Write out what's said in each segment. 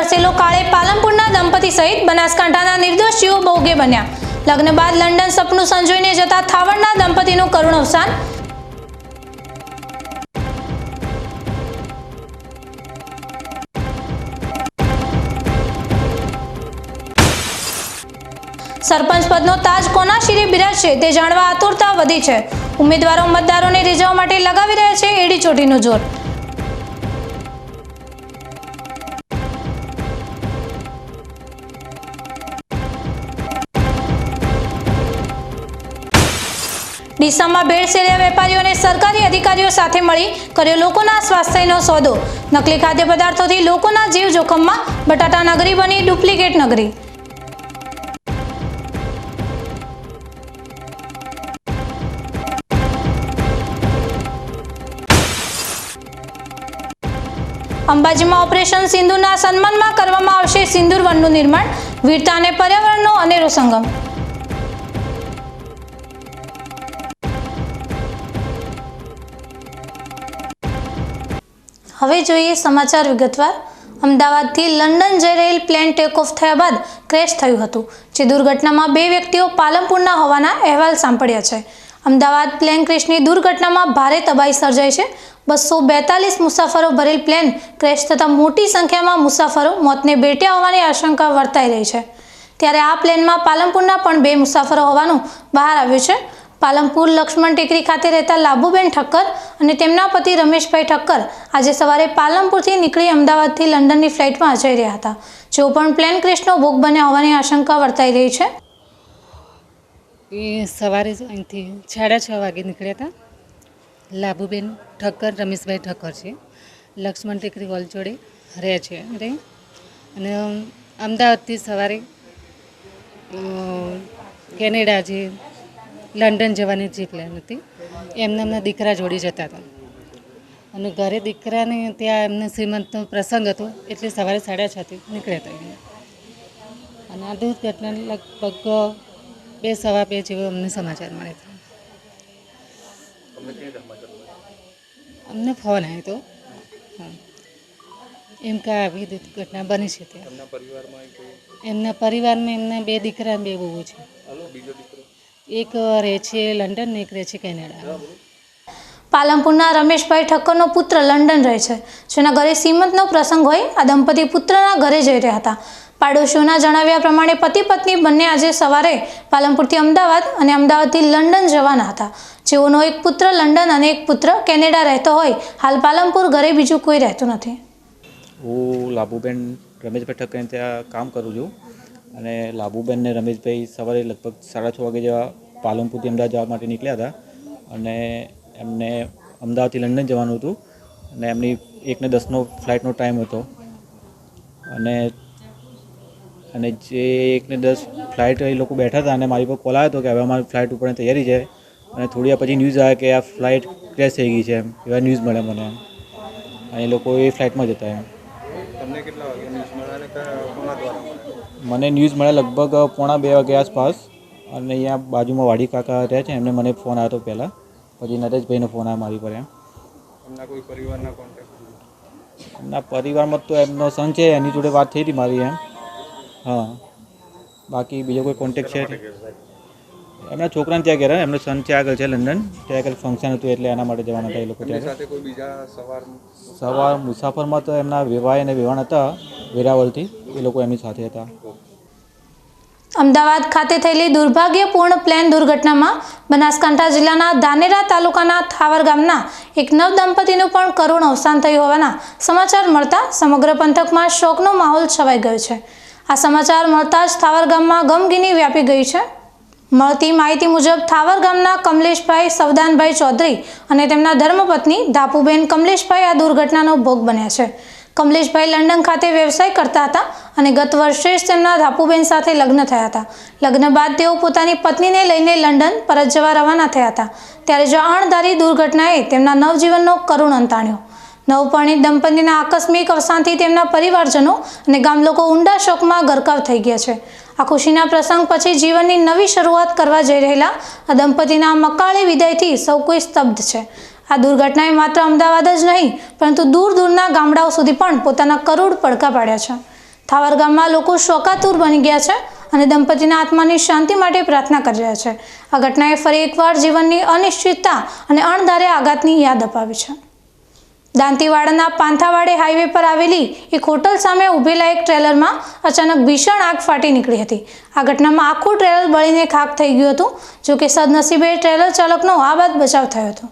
વરસેલો કાળે પાલનપુરના દંપતી સહિત બનાસકાંઠાના નિર્દોષ ભોગે બન્યા. લગ્ન બાદ લંડન સપનું સંજોઈને જતા થાવડના દંપતીનું કરુણ અવસાન. સરપંચ પદનો તાજ કોના શિરે બિરાજશે તે જાણવા આતુરતા વધી છે. ઉમેદવારો મતદારોને રીઝવવા માટે લગાવી રહ્યા છે એડી ચોટીનું જોર. ડીસામાં ભેળસેળિયા વેપારીઓને સરકારી અધિકારીઓ સાથે મળી કર્યો લોકોના સ્વાસ્થ્યનો સોદો. નકલી ખાદ્ય પદાર્થોથી લોકોના જીવ જોખમમાં બટાટા નગરી બની ડુપ્લિકેટ નગરી. અંબાજીમાં ઓપરેશન સિંધુના સન્માનમાં કરવામાં આવશે સિંદૂર વનનું નિર્માણ વીરતા અને પર્યાવરણનો અનેરો સંગમ. હવે જોઈએ સમાચાર વિગતવાર. અમદાવાદથી લંડન જઈ રહેલ પ્લેન ટેક ઓફ થયા બાદ ક્રેશ થયું હતું, જે દુર્ઘટનામાં બે વ્યક્તિઓ પાલનપુરના હોવાના અહેવાલ સાંપડ્યા છે. અમદાવાદ પ્લેન ક્રેશની દુર્ઘટનામાં ભારે તબાહી સર્જાઈ છે. બસો બેતાલીસ મુસાફરો ભરેલ પ્લેન ક્રેશ થતાં મોટી સંખ્યામાં મુસાફરો મોતને બેટ્યા હોવાની આશંકા વર્તાઈ રહી છે. ત્યારે આ પ્લેનમાં પાલનપુરના પણ બે મુસાફરો હોવાનું બહાર આવ્યું છે. પાલનપુર લક્ષ્મણ ટેકરી ખાતે રહેતા લાભુબેન ઠક્કર અને તેમના પતિ રમેશભાઈ ઠક્કર આજે સવારે પાલમપુરથી નીકળી અમદાવાદથી લંડનની ફ્લાઇટમાં જઈ રહ્યા હતા. જેઓ પણ પ્લેન ક્રેશનો ભોગ બન્યા હોવાની આશંકા વર્તાઈ રહી છે. એ સવારે અહીંથી સાડા છ વાગે નીકળ્યા હતા. લાભુબેન ઠક્કર, રમેશભાઈ ઠક્કર છે. લક્ષ્મણ ટેકરી વોલ જોડે રહે છે રે અને અમદાવાદથી સવારે કેનેડા જે લંડન જવાની જે પ્લાન હતી. એમને એમના દીકરા જોડી જતા હતા. અને ઘરે દીકરાને ત્યાં એમને શ્રીમંતનો પ્રસંગ હતો એટલે સવારે સાડા છથી નીકળ્યા હતા અને આ દુર્ઘટના લગભગ બે સવા બે જેવો અમને સમાચાર મળે છે. અમને ફોન આવ્યો હતો. એમ કે આવી દુર્ઘટના બની છે ત્યાં એમના પરિવારમાં એમના બે દીકરા બે બહુ છે. એક રહે છે લંડન એક રહે છે કેનેડા. પાલનપુરના રમેશભાઈ ઠક્કરનો પુત્ર લંડન રહે છે જેના ઘરે સીમંતનો પ્રસંગ હોય આ દંપતી પુત્રના ઘરે જઈ રહ્યા હતા. પાડોશીઓના જણાવ્યા પ્રમાણે પતિ પત્ની બંને આજે સવારે પાલનપુરથી અમદાવાદ અને અમદાવાદથી લંડન જવાના હતા. જેઓનો એક પુત્ર લંડન અને એક પુત્ર કેનેડા રહેતો હોય હાલ પાલનપુર ઘરે બીજું કોઈ રહેતું નથી. હું લાભુબેન રમેશભાઈ ઠક્કરને ત્યાં કામ કરું છું અને લાભુબેન ને રમેશભાઈ સવારે લગભગ સાડા છ વાગે જેવા પાલનપુરથી અમદાવાદ જવા માટે નીકળ્યા હતા અને એમને અમદાવાદથી લંડન જવાનું હતું અને એમની એકને દસનો ફ્લાઇટનો ટાઈમ હતો. અને અને જે એકને દસ ફ્લાઇટ એ લોકો બેઠા હતા અને મારી પર કોલ આવ્યો હતો કે હવે અમારી ફ્લાઇટ ઉપરની તૈયારી છે અને થોડી વાર પછી ન્યૂઝ આવ્યા કે આ ફ્લાઇટ ક્રેશ થઈ ગઈ છે એમ એવા ન્યૂઝ મળ્યા મને અને એ લોકો એ ફ્લાઇટમાં જતા એમ? મને ન્યૂઝ મળ્યા લગભગ પોણા બે વાગ્યા આસપાસ. અને અહીંયા બાજુમાં વાડી કાકા રહ્યા છે એમને મને ફોન આવ્યો હતો પહેલાં. પછી નરેશભાઈનો ફોન આવ્યો મારી પર એમ. એમના કોઈ પરિવારના કોન્ટેક્ટ એમના પરિવારમાં તો એમનો સન છે એની જોડે વાત થઈ હતી મારી એમ. હા. બાકી બીજો કોઈ કોન્ટેક્ટ છે એમના છોકરાને ત્યાં ગયા એમનો સન ત્યાં આગળ છે લંડન. ત્યાં આગળ ફંક્શન હતું એટલે એના માટે જવાના હતા એ લોકો ત્યાં બીજા સવાર સવાર મુસાફરમાં તો એમના વિવાહ અને વિવાહ હતા વેરાવળથી. એ લોકો એમની સાથે હતા. અમદાવાદ ખાતે થયેલી દુર્ભાગ્યપૂર્ણ પ્લેન દુર્ઘટનામાં બનાસકાંઠા જિલ્લાના ધાનેરા તાલુકાના થાવર ગામના એક નવ દંપતીનું પણ કરુણ અવસાન થયું હોવાના સમાચાર મળતા સમગ્ર પંથકમાં શોકનો માહોલ છવાઈ ગયો છે. આ સમાચાર મળતા જ થાવર ગામમાં ગમગીની વ્યાપી ગઈ છે. મળતી માહિતી મુજબ થાવર ગામના કમલેશભાઈ સવદાનભાઈ ચૌધરી અને તેમના ધર્મપત્ની ધાપુબેન કમલેશભાઈ આ દુર્ઘટનાનો ભોગ બન્યા છે. કમલેશભાઈ લંડન ખાતે વ્યવસાય કરતા હતા અને ગત વર્ષે જ તેમના ધાપુબેન સાથે લગ્ન થયા હતા. લગ્ન બાદ તેઓ પોતાની પત્નીને લઈને લંડન પરત જવા રવાના થયા હતા. ત્યારે જો અણધારી દુર્ઘટનાએ તેમના નવજીવનનો કરુણ અંત આણ્યો નવપરણિત દંપતીના આકસ્મિક અવસાનથી તેમના પરિવારજનો અને ગામલોકો ઊંડા શોકમાં ગરકાવ થઈ ગયા છે. આ ખુશીના પ્રસંગ પછી જીવનની નવી શરૂઆત કરવા જઈ રહેલા આ દંપતીના મકાળી વિદાયથી સૌ કોઈ સ્તબ્ધ છે. આ દુર્ઘટનાએ માત્ર અમદાવાદ જ નહીં, પરંતુ દૂર દૂરના ગામડાઓ સુધી પણ પોતાના કરોડ પડકા પાડ્યા છે. થાવર ગામમાં લોકો શોકાતુર બની ગયા છે અને દંપતીના આત્માની શાંતિ માટે પ્રાર્થના કરી રહ્યા છે. આ ઘટનાએ ફરી એકવાર જીવનની અનિશ્ચિતતા અને અણધારે આઘાતની યાદ અપાવી છે. દાંતીવાડાના પાંથાવાડે હાઈવે પર આવેલી એક હોટલ સામે ઊભેલા એક ટ્રેલરમાં અચાનક ભીષણ આગ ફાટી નીકળી હતી. આ ઘટનામાં આખું ટ્રેલર બળીને ખાક થઈ ગયું હતું, જોકે સદનસીબે ટ્રેલર ચાલકનો આ બાદ બચાવ થયો હતો.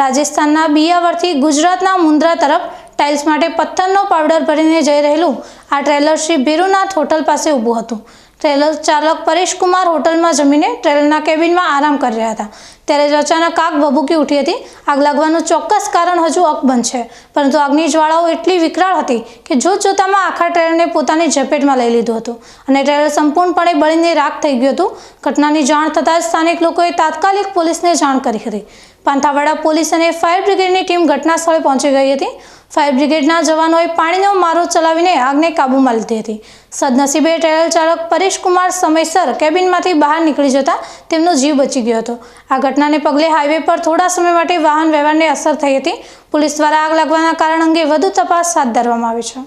રાજસ્થાનના બિયાવરથી ગુજરાતના મુન્દ્રા તરફ ટાઇલ્સ માટે પથ્થરનો પાવડર ભરીને જઈ રહેલું આ ટ્રેલર શ્રી ભીરુનાથ હોટલ પાસે ઊભું હતું. ટ્રેલર ચાલક પરેશકુમાર હોટલમાં જમીને ટ્રેલરના કેબિનમાં આરામ કરી રહ્યા હતા. ત્યારે અચાનક આગ ભભૂકી ઉઠી હતી. આગ લાગવાનું ચોક્કસ કારણ હજુ અકબંધ છે પરંતુ આગની જ્વાળાઓ એટલી વિકરાળ હતી કે જોત જોતામાં આખા ટ્રેલરને પોતાની ઝપેટમાં લઈ લીધું હતું અને ટ્રેલર સંપૂર્ણપણે બળીને રાખ થઈ ગયું હતું. ઘટનાની જાણ થતાં જ સ્થાનિક લોકોએ તાત્કાલિક પોલીસને જાણ કરી હતી. પાંથાવાડા પોલીસ અને ફાયર બ્રિગેડની ટીમ ઘટના સ્થળે પહોંચી ગઈ હતી. ફાયર બ્રિગેડના જવાનોએ પાણીનો મારો ચલાવીને આગને કાબૂમાં લીધી હતી. સદનસીબે ટ્રેલર ચાલક પરેશકુમાર સમયસર કેબિનમાંથી બહાર નીકળી જતા તેમનો જીવ બચી ગયો હતો. આ ઘટનાને પગલે હાઈવે પર થોડા સમય માટે વાહન વ્યવહારને અસર થઈ હતી. પોલીસ દ્વારા આગ લાગવાના કારણ અંગે વધુ તપાસ હાથ ધરવામાં આવી છે.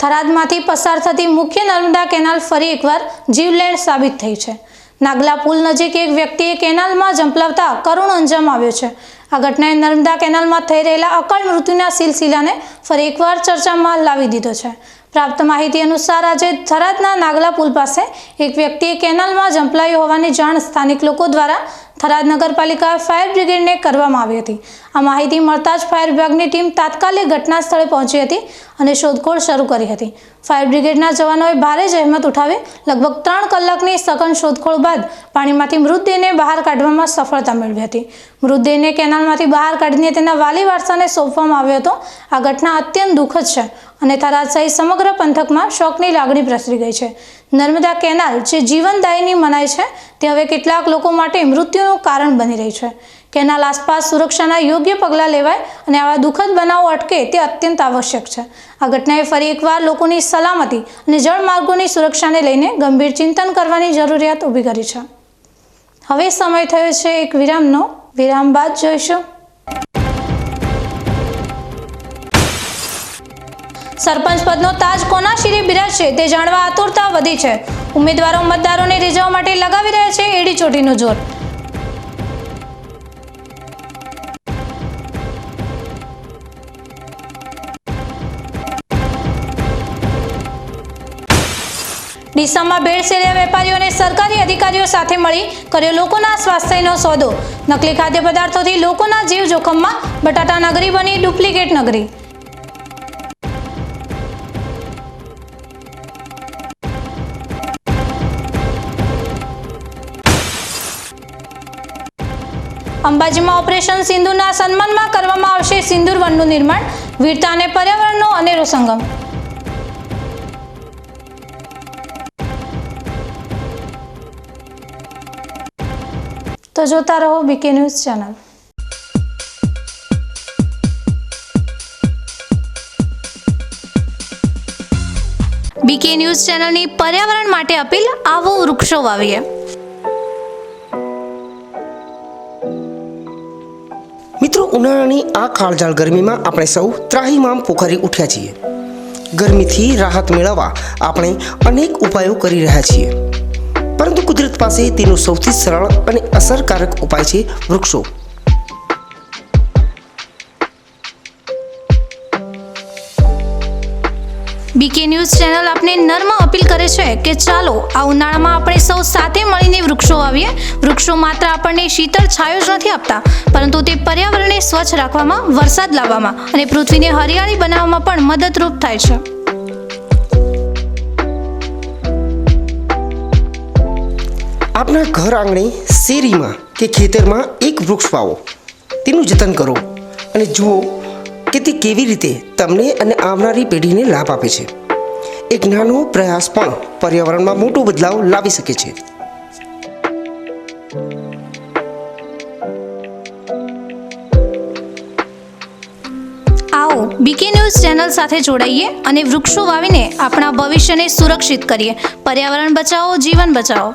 થરાદમાંથી પસાર થતી મુખ્ય નર્મદા કેનાલ ફરી એકવાર જીવલેણ સાબિત થઈ છે. નાગલા પુલ નજીક એક વ્યક્તિએ કેનાલમાં ઝંપલાવતા કરુણ અંજામ આવ્યો છે. આ ઘટનાએ નર્મદા કેનાલમાં થઈ રહેલા અકાળ મૃત્યુના સિલસિલાને ફરી એકવાર ચર્ચામાં લાવી દીધો છે. પ્રાપ્ત માહિતી અનુસાર આજે થરાદના નાગલા પુલ પાસે એક વ્યક્તિએ કેનાલમાં ઝંપલાયું હોવાની જાણ સ્થાનિક લોકો દ્વારા થરાદ નગરપાલિકા ફાયર બ્રિગેડને કરવામાં આવી હતી. આ માહિતી મળતા જ ફાયર વિભાગની ટીમ તાત્કાલિક ઘટના સ્થળે પહોંચી હતી અને શોધખોળ શરૂ કરી હતી. ફાયર બ્રિગેડના જવાનોએ ભારે જહેમત ઉઠાવી લગભગ ત્રણ કલાકની સઘન શોધખોળ બાદ પાણીમાંથી મૃતદેહને બહાર કાઢવામાં સફળતા મેળવી હતી. મૃતદેહને કેનાલમાંથી બહાર કાઢીને તેના વાલી વારસાને સોંપવામાં આવ્યો હતો. આ ઘટના અત્યંત દુઃખદ છે. અને થરાદ સહિત સમગ્ર પંથકમાં શોકની લાગણી પ્રસરી ગઈ છે. નર્મદા કેનાલ જે જીવનદાયીની મનાય છે, તે હવે કેટલાક લોકો માટે મૃત્યુનું કારણ બની રહી છે. કેનાલ આસપાસ સુરક્ષાના યોગ્ય પગલાં લેવાય અને આવા દુઃખદ બનાવો અટકે તે અત્યંત આવશ્યક છે. આ ઘટનાએ ફરી એકવાર લોકોની સલામતી અને જળમાર્ગોની સુરક્ષાને લઈને ગંભીર ચિંતન કરવાની જરૂરિયાત ઊભી કરી છે. હવે સમય થયો છે એક વિરામનો. વિરામ બાદ જોઈશું. સરપંચ પદનો તાજ કોના શિરે બિરાજશે તે જાણવા આતુરતા વધી છે. ઉમેદવારો મતદારોને રીઝવવા માટે લગાવી રહ્યા છે એડી ચોટીનું જોર. ડીસામાં ભેળસેળિયા વેપારીઓને સરકારી અધિકારીઓ સાથે મળી કર્યો લોકોના સ્વાસ્થ્યનો સોદો. નકલી ખાદ્ય પદાર્થોથી લોકોના જીવ જોખમમાં બટાટા નગરી બની ડુપ્લિકેટ નગરી. અંબાજીમાં ઓપરેશન સિંધુના સન્માનમાં કરવામાં આવશે સિંદૂર વનનું નિર્માણ, વીરતા અને પર્યાવરણનો અનેરો સંગમ. તો જોતા રહો BK news channel. BK news ચેનલની પર્યાવરણ માટે અપીલ, આવો વૃક્ષો વાવીએ. ઉનાળાની આ કાળજાળ ગરમીમાં આપણે સૌ ત્રાહીમામ પોખરી ઉઠ્યા છીએ. ગરમીથી રાહત મેળવવા આપણે અનેક ઉપાયો કરી રહ્યા છીએ. પરંતુ કુદરત પાસે તેનો સૌથી સરળ અને અસરકારક ઉપાય છે વૃક્ષો. બીકે ન્યૂઝ ચેનલ આપને નર્મ અપીલ કરે છે કે ચાલો, આ ઉનાળામાં આપણે સૌ સાથે મળીને વૃક્ષો વાવીએ. વૃક્ષો માત્ર આપણને શીતળ છાયો જ નથી આપતા, પરંતુ તે પર્યાવરણને સ્વચ્છ રાખવામાં, વરસાદ લાવવામાં અને પૃથ્વીને હરિયાળી બનાવવામાં પણ મદદરૂપ થાય છે. આપના ઘર આંગણે શેરીમાં કે ખેતરમાં એક વૃક્ષ વાવો. તેનું જતન કરો અને જુઓ તે કેવી રીતે તમને અને આવનારી પેઢીને લાભ આપે છે? એક નાનો પ્રયાસ પણ પર્યાવરણમાં મોટો બદલાવ લાવી શકે છે. આવો બીકે ન્યૂઝ ચેનલ સાથે જોડાઈએ અને વૃક્ષો વાવીને આપણા ભવિષ્યને સુરક્ષિત કરીએ. પર્યાવરણ બચાવો, જીવન બચાવો.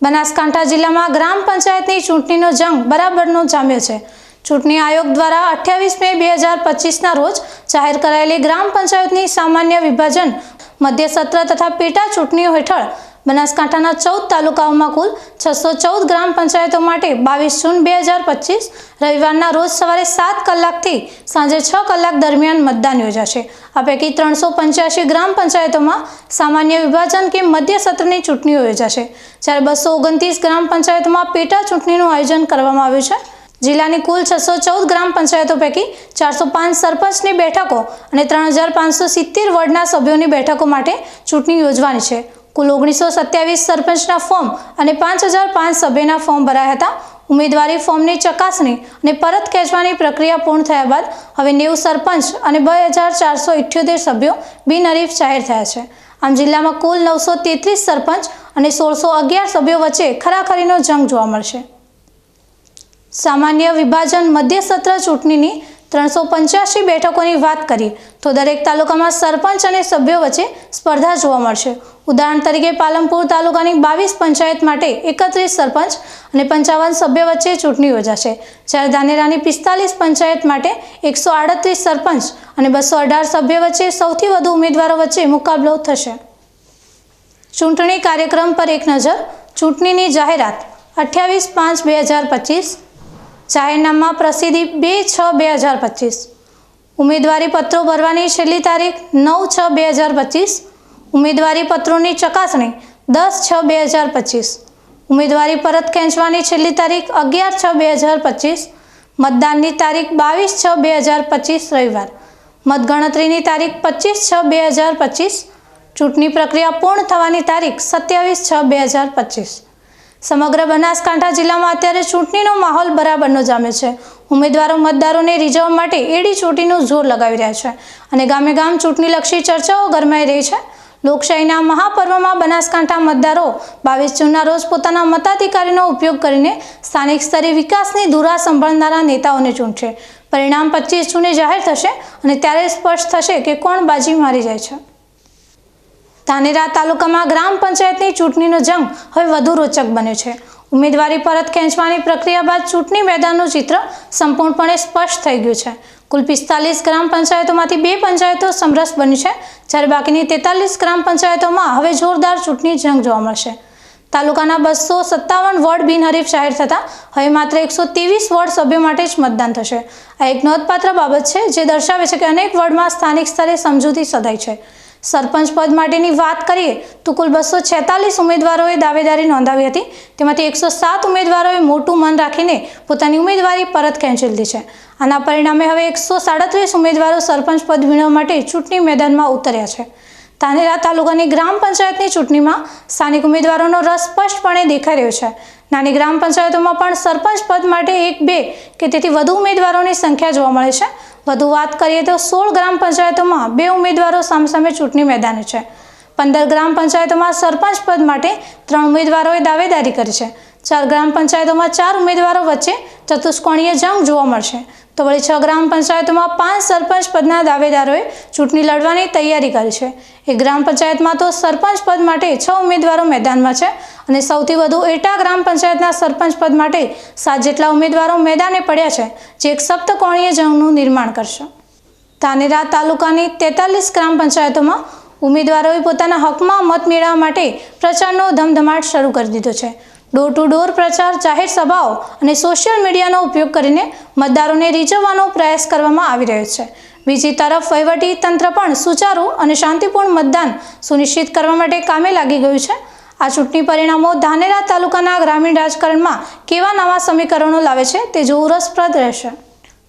બનાસકાંઠા જિલ્લામાં ગ્રામ પંચાયતની ચૂંટણીનો જંગ બરાબરનો જામ્યો છે. ચૂંટણી આયોગ દ્વારા અઠ્યાવીસ મે બે હજાર પચીસના રોજ જાહેર કરાયેલી ગ્રામ પંચાયતની સામાન્ય વિભાજન મધ્ય સત્ર તથા પેટા ચૂંટણીઓ હેઠળ બનાસકાંઠાના ચૌદ તાલુકાઓમાં કુલ છસો ચૌદ ગ્રામ પંચાયતો માટે બાવીસ જૂન બે હજાર પચીસ રવિવારના રોજ સવારે સાત કલાકથી સાંજે છ કલાક દરમિયાન મતદાન યોજાશે. આ પૈકી ત્રણસો પંચ્યાસી ગ્રામ પંચાયતોમાં સામાન્ય વિભાજન કે મધ્ય સત્રની ચૂંટણીઓ યોજાશે. જ્યારે બસો ઓગણત્રીસ ગ્રામ પંચાયતોમાં પેટા ચૂંટણીનું આયોજન કરવામાં આવ્યું છે. જિલ્લાની કુલ છસો ચૌદ ગ્રામ પંચાયતો પૈકી ચારસો પાંચ સરપંચની બેઠકો અને ત્રણ હજાર પાંચસો સિત્તેર વોર્ડના સભ્યોની બેઠકો માટે ચૂંટણી યોજવાની છે. કુલ ઓગણીસો સત્યાવીસ સરપંચના ફોર્મ અને પાંચ હજાર પાંચ સભ્યના ફોર્મ ભરાયા હતા. ઉમેદવારી ફોર્મની ચકાસણી અને પરત ખેંચવાની પ્રક્રિયા પૂર્ણ થયા બાદ હવે નેવું સરપંચ અને બે હજાર ચારસો ઇઠ્યોતેર સભ્યો બિનહરીફ જાહેર થયા છે. આમ જિલ્લામાં કુલ નવસો તેત્રીસ સરપંચ અને સોળસો અગિયાર સભ્યો વચ્ચે ખરાખરીનો જંગ જોવા મળશે. સામાન્ય વિભાજન મધ્ય સત્ર ચૂંટણીની ત્રણસો પંચ્યાસી બેઠકોની વાત કરીએ તો દરેક તાલુકામાં સરપંચ અને સભ્યો વચ્ચે સ્પર્ધા જોવા મળશે. ઉદાહરણ તરીકે પાલનપુર તાલુકાની બાવીસ પંચાયત માટે એકત્રીસ સરપંચ અને પંચાવન સભ્ય વચ્ચે ચૂંટણી યોજાશે. જ્યારે ધાનેરાની પિસ્તાલીસ પંચાયત માટે એકસો આડત્રીસ સરપંચ અને બસો અઢાર સભ્ય વચ્ચે સૌથી વધુ ઉમેદવારો વચ્ચે મુકાબલો થશે. ચૂંટણી કાર્યક્રમ પર એક નજર, ચૂંટણીની જાહેરાત અઠ્યાવીસ પાંચ બે હજાર પચીસ જાહેરનામા પ્રસિદ્ધિ બે છ બે હજાર પચીસ. ઉમેદવારી પત્રો ભરવાની છેલ્લી તારીખ નવ છ બે હજાર પચીસ. ઉમેદવારી પત્રોની ચકાસણી દસ છ બે હજાર પચીસ. ઉમેદવારી પરત ખેંચવાની છેલ્લી તારીખ અગિયાર છ બે હજાર પચીસ. મતદાનની તારીખ બાવીસ છ બે હજાર પચીસ રવિવાર. મતગણતરીની તારીખ પચીસ છ બે હજાર પચીસ. ચૂંટણી પ્રક્રિયા પૂર્ણ થવાની તારીખ સત્યાવીસ છ બે હજાર પચીસ. સમગ્ર બનાસકાંઠા જિલ્લામાં અત્યારે ચૂંટણીનો માહોલ બરાબરનો જામે છે. ઉમેદવારો મતદારોને રીઝવવા માટે એડી ચોટીનું જોર લગાવી રહ્યા છે અને ગામે ગામ ચૂંટણીલક્ષી ચર્ચાઓ ગરમાઈ રહી છે. લોકશાહીના મહાપર્વમાં બનાસકાંઠા મતદારો બાવીસ જૂનના રોજ પોતાના મતાધિકારીનો ઉપયોગ કરીને સ્થાનિક સ્તરે વિકાસની ધુરા સંભાળનારા નેતાઓને ચૂંટશે. પરિણામ પચીસ જૂને જાહેર થશે અને ત્યારે સ્પષ્ટ થશે કે કોણ બાજી મારી જાય છે. ધાનેરા તાલુકામાં ગ્રામ પંચાયતની ચૂંટણીનો જંગ હવે વધુ રોચક બન્યો છે. ઉમેદવારી પરત ખેંચવાની પ્રક્રિયા બાદ ચૂંટણી મેદાનનું ચિત્ર સંપૂર્ણપણે સ્પષ્ટ થઈ ગયું છે. કુલ પિસ્તાલીસ ગ્રામ પંચાયતોમાંથી બે પંચાયતો સમરસ બની છે, જ્યારે બાકીની તેતાલીસ ગ્રામ પંચાયતોમાં હવે જોરદાર ચૂંટણી જંગ જોવા મળશે. તાલુકાના બસો સત્તાવન વોર્ડ બિનહરીફ જાહેર થતાં હવે માત્ર એકસો ત્રેવીસ વોર્ડ સભ્યો માટે જ મતદાન થશે. આ એક નોંધપાત્ર બાબત છે, જે દર્શાવે છે કે અનેક વોર્ડમાં સ્થાનિક સ્તરે સમજૂતી સધાઈ છે. સરપંચ પદ માટેની વાત કરીએ તો કુલ બસો છેતાલીસ ઉમેદવારોએ દાવેદારી નોંધાવી હતી. તેમાંથી એકસો સાત ઉમેદવારોએ મોટું મન રાખીને પોતાની ઉમેદવારી પરત ખેંચી લીધી છે. આના પરિણામે હવે એકસો સાડત્રીસ ઉમેદવારો સરપંચ પદ મેળવવા માટે ચૂંટણી મેદાનમાં ઉતર્યા છે. તાનેરા તાલુકાની ગ્રામ પંચાયતની ચૂંટણીમાં સ્થાનિક ઉમેદવારોનો રસ સ્પષ્ટપણે દેખાઈ રહ્યો છે. નાની ગ્રામ પંચાયતોમાં પણ સરપંચ પદ માટે એક બે કે તેથી વધુ ઉમેદવારોની સંખ્યા જોવા મળે છે. વધુ વાત કરીએ તો સોળ ગ્રામ પંચાયતોમાં બે ઉમેદવારો સામસામે ચૂંટણી મેદાને છે. પંદર ગ્રામ પંચાયતોમાં સરપંચ પદ માટે ત્રણ ઉમેદવારોએ દાવેદારી કરી છે. ચાર ગ્રામ પંચાયતોમાં ચાર ઉમેદવારો વચ્ચે ચતુષ્કોણીય જંગ જોવા મળશે. તો વળી છ ગ્રામ પંચાયતોમાં પાંચ સરપંચ પદના દાવેદારોએ ચૂંટણી લડવાની તૈયારી કરી છે. એક ગ્રામ પંચાયતમાં તો સરપંચ પદ માટે છ ઉમેદવારો મેદાનમાં છે અને સૌથી વધુ એટા ગ્રામ પંચાયતના સરપંચ પદ માટે સાત જેટલા ઉમેદવારો મેદાને પડ્યા છે, જે એક સપ્તકોણીય જંગનું નિર્માણ કરશે. તાનેરા તાલુકાની તેતાલીસ ગ્રામ પંચાયતોમાં ઉમેદવારોએ પોતાના હકમાં મત મેળવવા માટે પ્રચારનો ધમધમાટ શરૂ કરી દીધો છે. ડોર ટુ ડોર પ્રચાર, જાહેર સભાઓ અને સોશિયલ મીડિયાનો ઉપયોગ કરીને મતદારોને રીઝવવાનો પ્રયાસ કરવામાં આવી રહ્યો છે. બીજી તરફ વહીવટી તંત્ર પણ સુચારુ અને શાંતિપૂર્ણ મતદાન સુનિશ્ચિત કરવા માટે કામે લાગી ગયું છે. આ ચૂંટણી પરિણામો ધાનેરા તાલુકાના ગ્રામીણ રાજકારણમાં કેવા નવા સમીકરણો લાવે છે તે જોવું રસપ્રદ રહેશે.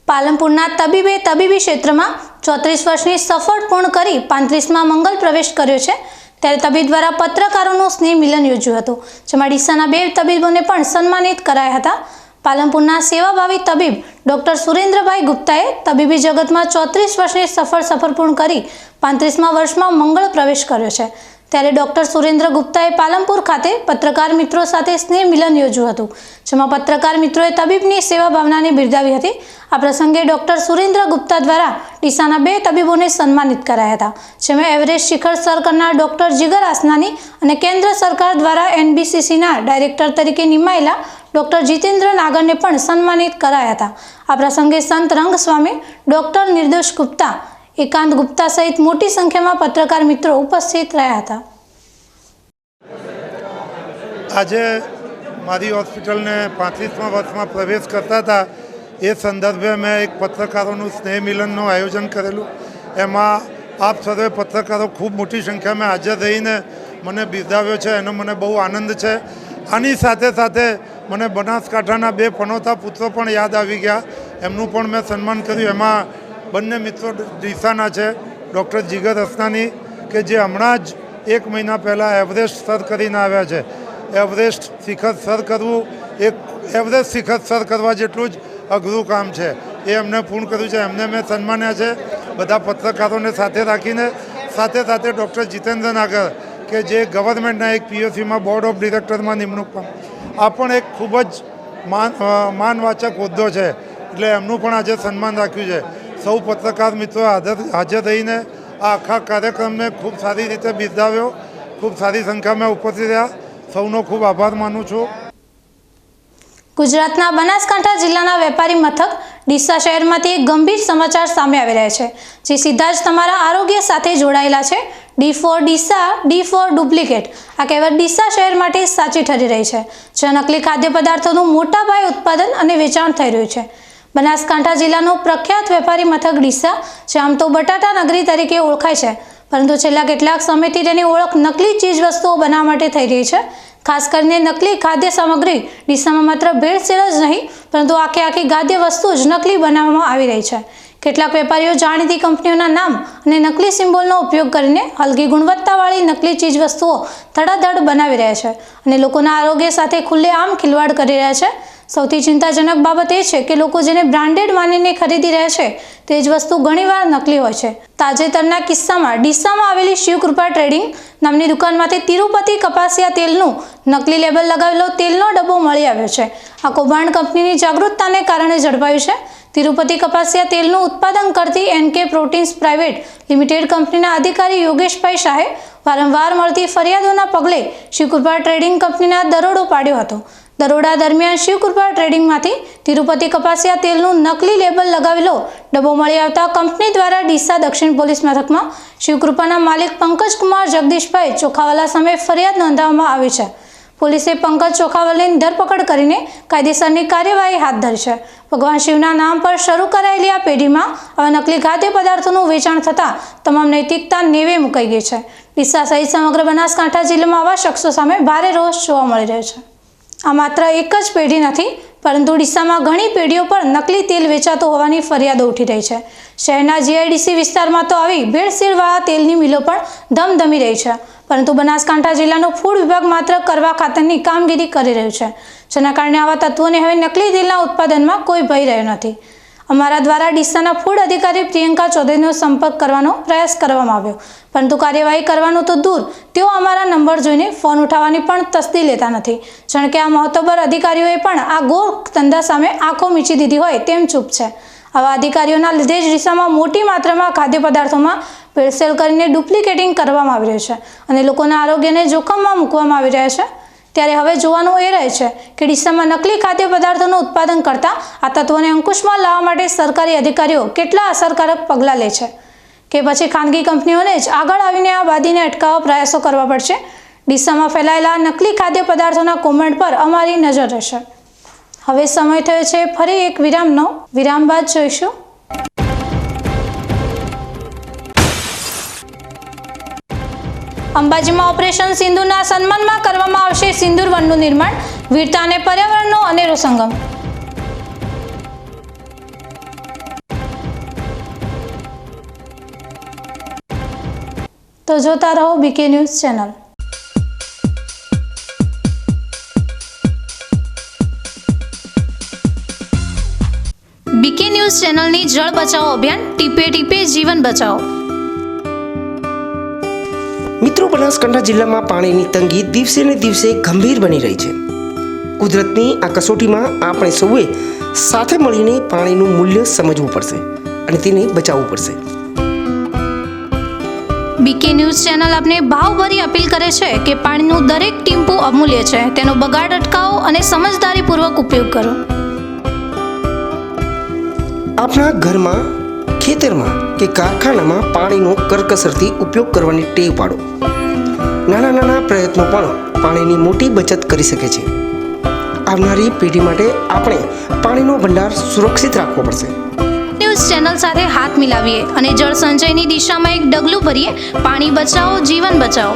પાલનપુરના તબીબે તબીબી ક્ષેત્રમાં ચોત્રીસ વર્ષની સફળ પૂર્ણ કરી પાંત્રીસમાં મંગલ પ્રવેશ કર્યો છે. ત્યારે તબીબ દ્વારા પત્રકારોનું સ્નેહ મિલન યોજ્યું હતું, જેમાં ડીસાના બે તબીબોને પણ સન્માનિત કરાયા હતા. પાલનપુરના સેવાભાવી તબીબ ડૉક્ટર સુરેન્દ્રભાઈ ગુપ્તાએ તબીબી જગતમાં ચોત્રીસ વર્ષની સફળ સફર પૂર્ણ કરી પાંત્રીસમા વર્ષમાં મંગળ પ્રવેશ કર્યો છે. ત્યારે ડૉક્ટર સુરેન્દ્ર ગુપ્તાએ પાલનપુર ખાતે પત્રકાર મિત્રો સાથે સ્નેહ મિલન યોજ્યું હતું, જેમાં પત્રકાર મિત્રોએ તબીબની સેવા ભાવનાને બિરદાવી હતી. આ પ્રસંગે ડૉક્ટર સુરેન્દ્ર ગુપ્તા દ્વારા ડીસાના બે તબીબોને સન્માનિત કરાયા હતા, જેમાં એવરેસ્ટ શિખર સર કરનાર ડૉક્ટર જીગર આસનાની અને કેન્દ્ર સરકાર દ્વારા એનબીસીસીના ડાયરેક્ટર તરીકે નિમાયેલા ડૉક્ટર જીતેન્દ્ર નાગરને પણ સન્માનિત કરાયા હતા. આ પ્રસંગે સંત રંગસ્વામી ડૉક્ટર નિર્દોષ ગુપ્તા એકાંત ગુપ્તા સહિત મોટી સંખ્યામાં પત્રકાર મિત્રો ઉપસ્થિત રહ્યા હતા. આજે મારી હોસ્પિટલને પાંત્રીસમા વર્ષમાં પ્રવેશ કરતા હતા. એ સંદર્ભે મેં એક પત્રકારોનું સ્નેહ મિલનનું આયોજન કરેલું. એમાં આપ સર્વે પત્રકારો ખૂબ મોટી સંખ્યામાં હાજર રહીને મને બિરદાવ્યો છે, એનો મને બહુ આનંદ છે. આની સાથે સાથે મને બનાસકાંઠાના બે પનોતા પુત્રો પણ યાદ આવી ગયા. એમનું પણ મેં સન્માન કર્યું. એમાં બંને મિત્રો ડીસાના છે. ડૉક્ટર જીગર અસનાની કે જે હમણાં જ એક મહિના પહેલાં એવરેસ્ટ સર કરીને આવ્યા છે. એવરેસ્ટ શિખર સર કરવું, એક એવરેસ્ટ શિખર સર કરવા જેટલું જ અઘરું કામ છે. એ એમને પૂર્ણ કર્યું છે. એમને મેં સન્માન્યા છે. બધા પત્રકારોને સાથે રાખીને, સાથે સાથે ડૉક્ટર જીતેન્દ્ર નાગર કે જે ગવર્મેન્ટના એક પીઓસીમાં બોર્ડ ઓફ ડિરેક્ટરમાં નિમણૂક આ પણ એક ખૂબ જ માન માનવાચક હોદ્દો છે. એટલે એમનું પણ આજે સન્માન રાખ્યું છે. સૌ પત્રકાર મિત્રો હાજર રહીને આ આખા કાર્યક્રમને ખૂબ સારી રીતે બિરદાવ્યો. ખૂબ સારી સંખ્યામાં ઉપસ્થિત રહ્યા. સૌનો ખૂબ આભાર માનું છું. ગુજરાતના બનાસકાંઠા જિલ્લાના વેપારી મથક ડીસા શહેરમાંથી એક ગંભીર સમાચાર સામે આવી રહ્યા છે, જે સીધા જ તમારા આરોગ્ય સાથે જોડાયેલા છે. D for Deesa, D for duplicate, આ કહેવત ડીસા શહેર માટે સાચી ઠરી રહી છે, જ્યાં નકલી ખાદ્ય પદાર્થોનું મોટા પાયે ઉત્પાદન અને વેચાણ થઈ રહ્યું છે. બનાસકાંઠા જિલ્લાનું પ્રખ્યાત વેપારી મથક ડીસા જે આમ તો બટાટા નગરી તરીકે ઓળખાય છે. પરંતુ છેલ્લા કેટલાક સમયથી તેની ઓળખ નકલી ચીજ વસ્તુઓ બનાવવા માટે થઈ રહી છે. ખાસ કરીને નકલી ખાદ્ય સામગ્રી ડીસામાં માત્ર ભેળસેળ જ નહીં, પરંતુ આખી આખી ખાદ્ય વસ્તુ જ નકલી બનાવવામાં આવી રહી છે. કેટલાક વેપારીઓ જાણીતી કંપનીઓના નામ અને નકલી સિમ્બોલનો ઉપયોગ કરીને હલકી ગુણવત્તાવાળી નકલી ચીજ વસ્તુઓ ધડાધડ બનાવી રહ્યા છે અને લોકોના આરોગ્ય સાથે ખુલ્લેઆમ ખિલવાડ કરી રહ્યા છે. સૌથી ચિંતાજનક બાબત એ છે કે લોકો જેને બ્રાન્ડેડ માનીને ખરીદી રહ્યા છે, તે જ વસ્તુ ઘણીવાર નકલી હોય છે. તાજેતરના કિસ્સામાં ડીસામાં આવેલી શિવકૃપા ટ્રેડિંગ નામની દુકાનમાંથી તિરુપતિ કપાસિયા તેલનું નકલી લેબલ લગાવેલો તેલનો ડબ્બો મળી આવ્યો છે. આ કૌભાંડ કંપનીની જાગૃતતાને કારણે ઝડપાયું છે. તિરુપતિ કપાસિયા તેલનું ઉત્પાદન કરતી એનકે પ્રોટીન્સ પ્રાઇવેટ લિમિટેડ કંપનીના અધિકારી યોગેશભાઈ શાહે વારંવાર મળતી ફરિયાદોના પગલે શિવકૃપા ટ્રેડિંગ કંપનીના દરોડો પાડ્યો હતો. દરોડા દરમિયાન શિવકૃપા ટ્રેડિંગમાંથી તિરુપતિ કપાસિયા તેલનું નકલી લેબલ લગાવેલો ડબ્બો મળી આવતા કંપની દ્વારા ડીસા દક્ષિણ પોલીસ મથકમાં શિવકૃપાના માલિક પંકજકુમાર જગદીશભાઈ ચોખાવાલા સામે ફરિયાદ નોંધાવવામાં આવી છે. પોલીસે પંકજ ચોખાવાલીની ધરપકડ કરીને કાયદેસરની કાર્યવાહી હાથ ધરી છે. ભગવાન શિવના નામ પર શરૂ કરાયેલી આ પેઢીમાં હવે નકલી ખાદ્ય પદાર્થોનું વેચાણ થતાં તમામ નૈતિકતા નેવે મુકાઈ ગઈ છે. ડીસા સહિત સમગ્ર બનાસકાંઠા જિલ્લામાં આવા શખ્સો સામે ભારે રોષ જોવા મળી રહ્યો છે. આ માત્ર એક જ પેઢી નથી, પરંતુ ડીસામાં ઘણી પેઢીઓ પર નકલી તેલ વેચાતો હોવાની ફરિયાદો ઉઠી રહી છે. શહેરના જીઆઈડીસી વિસ્તારમાં તો આવી ભેળસેળવાળા તેલની મિલો પણ ધમધમી રહી છે, પરંતુ બનાસકાંઠા જિલ્લાનો ફૂડ વિભાગ માત્ર કરવા ખાતરની કામગીરી કરી રહ્યું છે, જેના કારણે આવા તત્વોને હવે નકલી તેલના ઉત્પાદનમાં કોઈ ભય રહ્યો નથી. અમારા દ્વારા ડીસાના ફૂડ અધિકારી પ્રિયંકા ચૌધરીનો સંપર્ક કરવાનો પ્રયાસ કરવામાં આવ્યો. પરંતુ કાર્યવાહી કરવાનું તો દૂર, તેઓ અમારા નંબર જોઈને ફોન ઉઠાવવાની પણ તસ્દી લેતા નથી. જાણ કે આ મહત્વબર અધિકારીઓએ પણ આ ગો ધંધા સામે આંખો મીચી દીધી હોય તેમ ચૂપ છે. આવા અધિકારીઓના લીધે જ ડીસામાં મોટી માત્રામાં ખાદ્ય પદાર્થોમાં ભેળસેળ કરીને ડુપ્લિકેટિંગ કરવામાં આવી રહ્યું છે અને લોકોના આરોગ્યને જોખમમાં મૂકવામાં આવી રહ્યા છે. ત્યારે હવે જોવાનું એ રહે છે કે ડીસામાં નકલી ખાદ્ય પદાર્થોનું ઉત્પાદન કરતા આ તત્વોને અંકુશમાં લાવવા માટે સરકારી અધિકારીઓ કેટલા અસરકારક પગલાં લે છે? કે પછી ખાનગી કંપનીઓને જ આગળ આવીને આ બાદીને અટકાવવા પ્રયાસો કરવા પડશે? ડીસામાં ફેલાયેલા નકલી ખાદ્ય પદાર્થોના કોમેન્ટ પર અમારી નજર રહેશે. હવે સમય થયો છે ફરી એક વિરામનો. વિરામ બાદ જોઈશું. અંબાજીમાં ઓપરેશન સિંધુના સન્માનમાં કરવામાં આવશે સિંદૂર વનનું નિર્માણ, વીરતા અને પર્યાવરણનો અનેરો સંગમ. તો જોતા રહો BK news channel. BK news ચેનલની જળ બચાવો અભિયાન ટીપે ટીપે જીવન બચાવો. મિત્રો બનાસકાંઠા જિલ્લામાં પાણીની તંગી દિવસે ને દિવસે ગંભીર બની રહી છે. કુદરતની આ કસોટીમાં આપણે સૌએ સાથે મળીને પાણીનું મૂલ્ય સમજવું પડશે અને તેને બચાવવું પડશે. બીકે ન્યૂઝ ચેનલ આપને ભાવભરી અપીલ કરે છે કે પાણીનું દરેક ટીમ્પુ અમૂલ્ય છે. તેનો બગાડ અટકાવો અને સમજદારીપૂર્વક ઉપયોગ કરો. આપણા ઘરમાં ખેતરમાં કે કારખાનામાં પાણીનો કરકસરથી ઉપયોગ કરવાની ટેવ પાડો. નાના નાના પ્રયત્નો પણ પાણીની મોટી બચત કરી શકે છે. આવનારી પેઢી માટે આપણે પાણીનો ભંડાર સુરક્ષિત રાખવો પડશે. ન્યૂઝ ચેનલ સાથે હાથ મિલાવીએ અને જળ સંચયની દિશામાં એક ડગલું ભરીએ. પાણી બચાવો, જીવન બચાવો.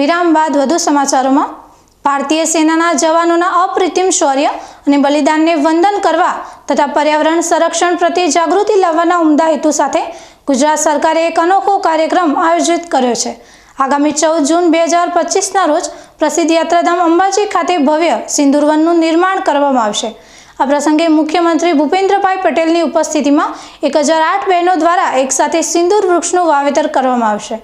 વિરામ બાદ વધુ સમાચારોમાં ભારતીય સેનાના જવાનોના અપ્રતિમ શૌર્ય અને બલિદાનને વંદન કરવા તથા પર્યાવરણ સંરક્ષણ પ્રત્યે જાગૃતિ લાવવાના ઉમદા હેતુ સાથે ગુજરાત સરકારે એક અનોખો કાર્યક્રમ આયોજિત કર્યો છે. આગામી ચૌદ જૂન બે હજાર પચીસના રોજ પ્રસિદ્ધ યાત્રાધામ અંબાજી ખાતે ભવ્ય સિંદુરવનનું નિર્માણ કરવામાં આવશે. આ પ્રસંગે મુખ્યમંત્રી ભૂપેન્દ્રભાઈ પટેલની ઉપસ્થિતિમાં એક હજાર આઠ બહેનો દ્વારા એકસાથે સિંદૂર વૃક્ષનું વાવેતર કરવામાં આવશે.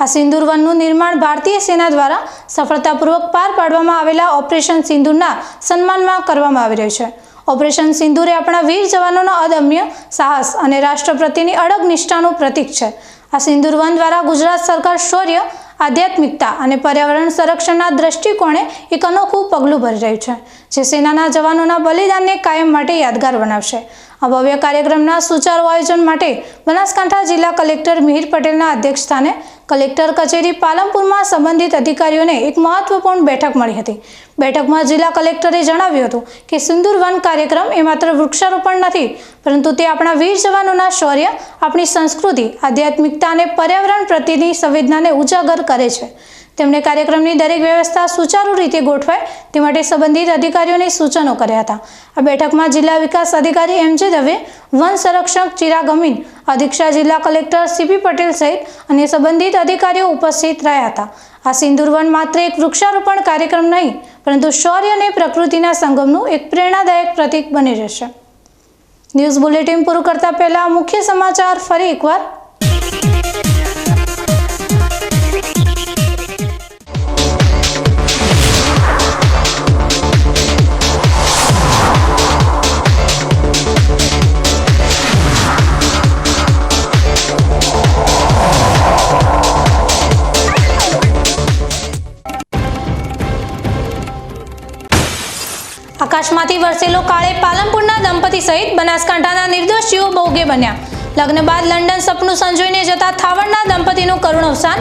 આ સિંદૂર વનનું નિર્માણ ભારતીય સેના દ્વારા સફળતાપૂર્વક પાર પાડવામાં આવેલા ઓપરેશન સિંદૂરના સન્માનમાં કરવામાં આવી રહ્યું છે. ઓપરેશન સિંદૂર એ આપણા વીર જવાનોના અદમ્ય સાહસ અને રાષ્ટ્ર પ્રત્યેની અડગ નિષ્ઠાનું પ્રતીક છે. આ સિંદૂર વન દ્વારા ગુજરાત સરકાર શૌર્ય આધ્યાત્મિકતા અને પર્યાવરણ સંરક્ષણના દ્રષ્ટિકોણે એક અનોખું પગલું ભરી રહ્યું છે, જે સેનાના જવાનોના બલિદાનને કાયમ માટે યાદગાર બનાવશે. આ ભવ્ય કાર્યક્રમના સુચારુ આયોજન માટે બનાસકાંઠા જિલ્લા કલેક્ટર મિહિર પટેલના અધ્યક્ષસ્થાને કલેક્ટર કચેરી પાલનપુરમાં સંબંધિત અધિકારીઓને એક મહત્વપૂર્ણ બેઠક મળી હતી. બેઠકમાં જિલ્લા કલેક્ટરે જણાવ્યું હતું કે સિંદુર વન કાર્યક્રમ એ માત્ર વૃક્ષારોપણ નથી, પરંતુ તે આપણા વીર જવાનોના શૌર્ય, આપણી સંસ્કૃતિ, આધ્યાત્મિકતા અને પર્યાવરણ પ્રત્યેની સંવેદનાને ઉજાગર કરે છે. તેમણે કાર્યક્રમની દરેક વ્યવસ્થા સુચારુ રીતે ગોઠવાય તે માટે સંબંધિત અધિકારીઓને સૂચનો કર્યા હતા. આ બેઠકમાં જિલ્લા વિકાસ અધિકારી એમ જે દવે, વન સંરક્ષક ચિરાગ અમીન, અધિક્ષા જિલ્લા કલેક્ટર સીપી પટેલ સહિત અને સંબંધિત અધિકારીઓ ઉપસ્થિત રહ્યા હતા. આ સિંદૂર વન માત્ર એક વૃક્ષારોપણ કાર્યક્રમ નહીં, પરંતુ શૌર્ય અને પ્રકૃતિના સંગમનું એક પ્રેરણાદાયક પ્રતીક બની રહેશે. ન્યૂઝ બુલેટિન પૂરું કરતા પહેલા મુખ્ય સમાચાર ફરી એકવાર આકાશમાંથી કાળે પાલનપુરના દંપતી સહિત બનાસકાંઠાના નિર્દોષીઓ ભોગે બન્યા. લગ્ન બાદ લંડન સપનું સંજોઈને જતા થાવડના દંપતીનું કરુણ અવસાન.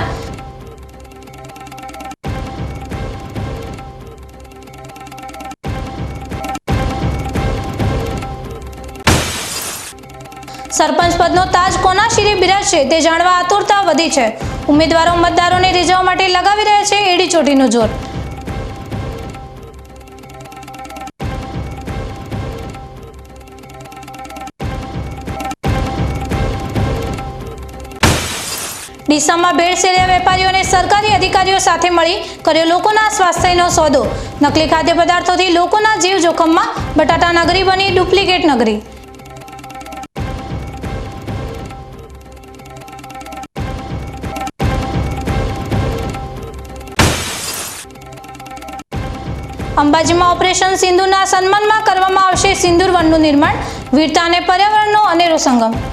સરપંચ પદનો તાજ કોના શિરે બિરાજશે તે જાણવા આતુરતા વધી છે. ઉમેદવારો મતદારોને રીઝવવા માટે લગાવી રહ્યા છે એડી ચોટીનું જોર. ડીસામાં ભેળસેળિયા વેપારીઓને સરકારી અધિકારીઓ સાથે મળી કર્યો લોકોના સ્વાસ્થ્યનો સોદો. નકલી ખાદ્ય પદાર્થોથી લોકોના જીવ જોખમમાં બટાટા નગરી બની ડુપ્લિકેટ નગરી. અંબાજીમાં ઓપરેશન સિંધુના સન્માનમાં કરવામાં આવશે સિંદૂર વનનું નિર્માણ. વીરતા અને પર્યાવરણનો અનેરો સંગમ.